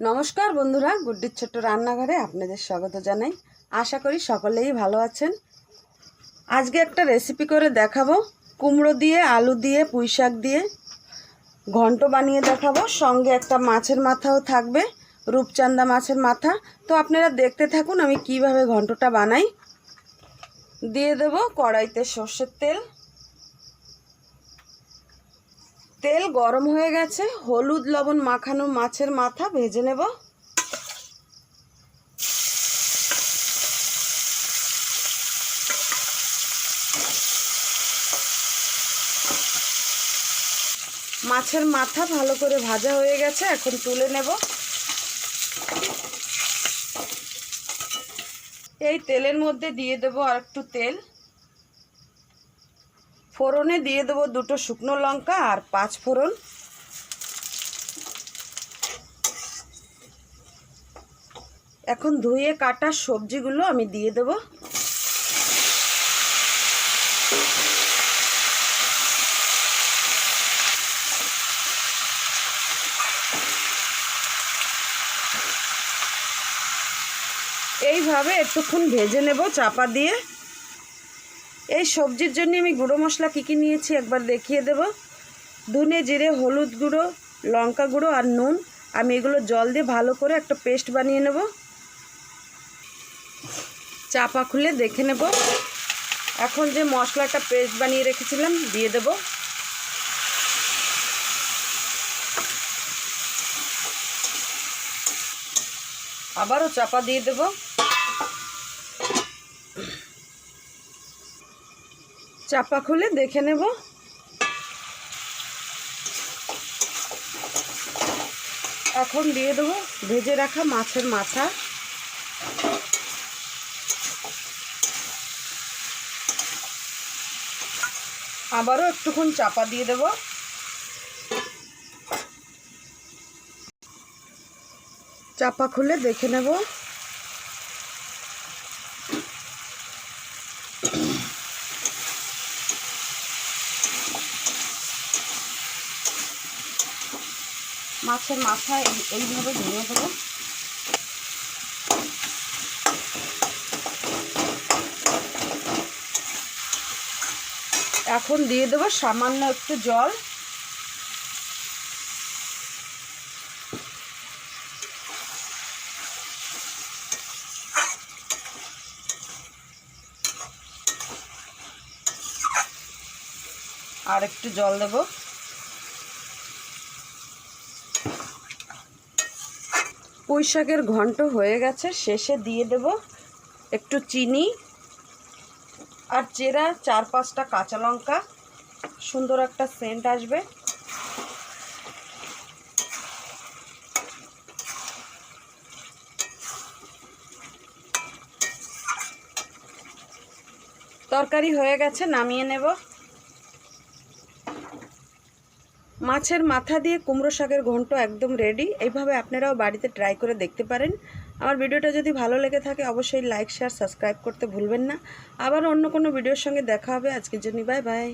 নমস্কার বন্ধুরা, গুড্ডির ছোট্ট রান্নাঘরে আপনাদের স্বাগত জানাই। আশা করি সকলেই ভালো আছেন। আজকে একটা রেসিপি করে দেখাবো। কুমড়ো দিয়ে, আলু দিয়ে পুঁই শাক দিয়ে। ঘন্ট বানিয়ে দেখাবো। সঙ্গে একটা মাছের মাথাও থাকবে রূপচান্দা মাছের মাথা। তো আপনারা দেখতে থাকুন আমি কীভাবে ঘন্টটা বানাই। দিয়ে দেব কড়াইতে সর্ষের তেল। তেল গরম হয়ে গেছে, হলুদ, লবণ মাখানো মাছের মাথা ভেজে নেব। মাছের মাথা ভালো করে ভাজা হয়ে গেছে, এখন তুলে নেব। এই তেলের মধ্যে দিয়ে দেবো আর একটু তেল। ফোড়নে দিয়ে দেবো দুটো শুকনো লঙ্কা আর পাঁচ ফোড়ন। এখন ধুয়ে কাটা সবজিগুলো আমি দিয়ে দেবো। এইভাবে একটুক্ষণ ভেজে নেব চাপা দিয়ে। এই সবজির জন্য আমি গুঁড়ো মশলা কী কী নিয়েছি একবার দেখিয়ে দেব। ধনে জিরে, হলুদ গুঁড়ো, লঙ্কা গুঁড়ো আর নুন। আমি এগুলো জল দিয়ে ভালো করে একটা পেস্ট বানিয়ে নেব। চাপা খুলে দেখে নেব। এখন যে মশলাটা পেস্ট বানিয়ে রেখেছিলাম, দিয়ে দেব। আবারও চাপা দিয়ে দেবো। চাপা খুলে দেখে নেব। এখন দিয়ে দেবো ভেজে রাখা মাছের মাথা। আবারও একটুক্ষণ চাপা দিয়ে দেব। চাপা খুলে দেখে নেব। মাছের মাথা এই- এইভাবে ভেঙে দেবো। এখন দিয়ে দেবো সামান্য একটু জল। আর একটু জল দেবো। পুঁই শাকের ঘন্ট হয়ে গেছে, শেষে দিয়ে দেব একটু চিনি আর চেরা, চার পাঁচটা কাঁচা লঙ্কা। সুন্দর একটা সেন্ট আসবে। তরকারি হয়ে গেছে, নামিয়ে নেব। মাছের মাথা দিয়ে কুমড়ো শাকের ঘন্ট একদম রেডি এইভাবে আপনারাও বাড়িতে ট্রাই করে দেখতে পারেন। আমার ভিডিওটা যদি ভালো লেগে থাকে, অবশ্যই লাইক শেয়ার সাবস্ক্রাইব করতে ভুলবেন না। আবার অন্য কোনো ভিডিওর সঙ্গে দেখা হবে। আজকের জন্য বাই বাই